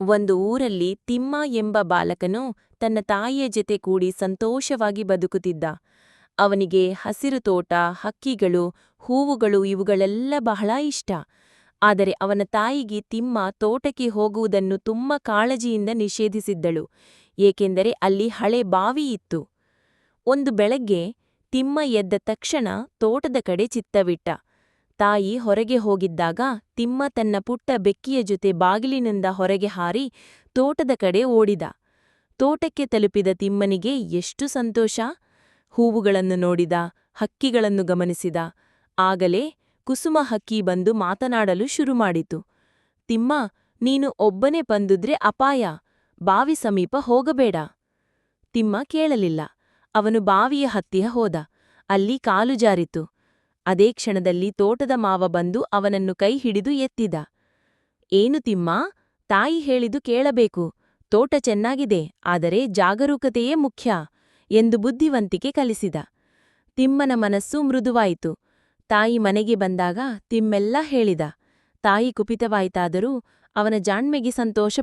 ಒಂದು ಊರಲ್ಲಿ ತಿಮ್ಮ ಎಂಬ ಬಾಲಕನು ತನ್ನ ತಾಯಿಯ ಜೊತೆ ಕೂಡಿ ಸಂತೋಷವಾಗಿ ಬದುಕುತ್ತಿದ್ದ. ಅವನಿಗೆ ಹಸಿರು ತೋಟ, ಹಕ್ಕಿಗಳು, ಹೂವುಗಳು ಇವುಗಳೆಲ್ಲ ಬಹಳ ಇಷ್ಟ. ಆದರೆ ಅವನ ತಾಯಿಗೆ ತಿಮ್ಮ ತೋಟಕ್ಕೆ ಹೋಗುವುದನ್ನು ತುಂಬ ಕಾಳಜಿಯಿಂದ ನಿಷೇಧಿಸಿದ್ದಳು. ಏಕೆಂದರೆ ಅಲ್ಲಿ ಹಳೆ ಬಾವಿ ಇತ್ತು. ಒಂದು ಬೆಳಗ್ಗೆ ತಿಮ್ಮ ಎದ್ದ ತಕ್ಷಣ ತೋಟದ ಕಡೆ ಚಿತ್ತವಿಟ್ಟ. ತಾಯಿ ಹೊರಗೆ ಹೋಗಿದ್ದಾಗ ತಿಮ್ಮ ತನ್ನ ಪುಟ್ಟ ಬೆಕ್ಕಿಯ ಜೊತೆ ಬಾಗಿಲಿನಿಂದ ಹೊರಗೆ ಹಾರಿ ತೋಟದ ಕಡೆ ಓಡಿದ. ತೋಟಕ್ಕೆ ತಲುಪಿದ ತಿಮ್ಮನಿಗೆ ಎಷ್ಟು ಸಂತೋಷ. ಹೂವುಗಳನ್ನು ನೋಡಿದ, ಹಕ್ಕಿಗಳನ್ನು ಗಮನಿಸಿದ. ಆಗಲೇ ಕುಸುಮ ಹಕ್ಕಿ ಬಂದು ಮಾತನಾಡಲು ಶುರುಮಾಡಿತು ತಿಮ್ಮ, ನೀನು ಒಬ್ಬನೇ ಬಂದುದ್ರೆ ಅಪಾಯ. ಬಾವಿ ಸಮೀಪ ಹೋಗಬೇಡ. ತಿಮ್ಮ ಕೇಳಲಿಲ್ಲ. ಅವನು ಬಾವಿಯ ಹತ್ತಿಯ ಹೋದ. ಅಲ್ಲಿ ಕಾಲು ಜಾರಿತು. ಅದೇ ಕ್ಷಣದಲ್ಲಿ ತೋಟದ ಮಾವ ಬಂದು ಅವನನ್ನು ಕೈ ಹಿಡಿದು ಎತ್ತಿದ. ಏನು ತಿಮ್ಮ, ತಾಯಿ ಹೇಳಿದು ಕೇಳಬೇಕು, ತೋಟ ಚೆನ್ನಾಗಿದೆ, ಆದರೆ ಜಾಗರೂಕತೆಯೇ ಮುಖ್ಯ, ಎಂದು ಬುದ್ಧಿವಂತಿಕೆ ಕಲಿಸಿದ. ತಿಮ್ಮನ ಮನಸ್ಸು ಮೃದುವಾಯಿತು. ತಾಯಿ ಮನೆಗೆ ಬಂದಾಗ ತಿಮ್ಮೆಲ್ಲ ಹೇಳಿದ. ತಾಯಿ ಕುಪಿತವಾಯಿತಾದರೂ ಅವನ ಜಾಣ್ಮೆಗೆ ಸಂತೋಷ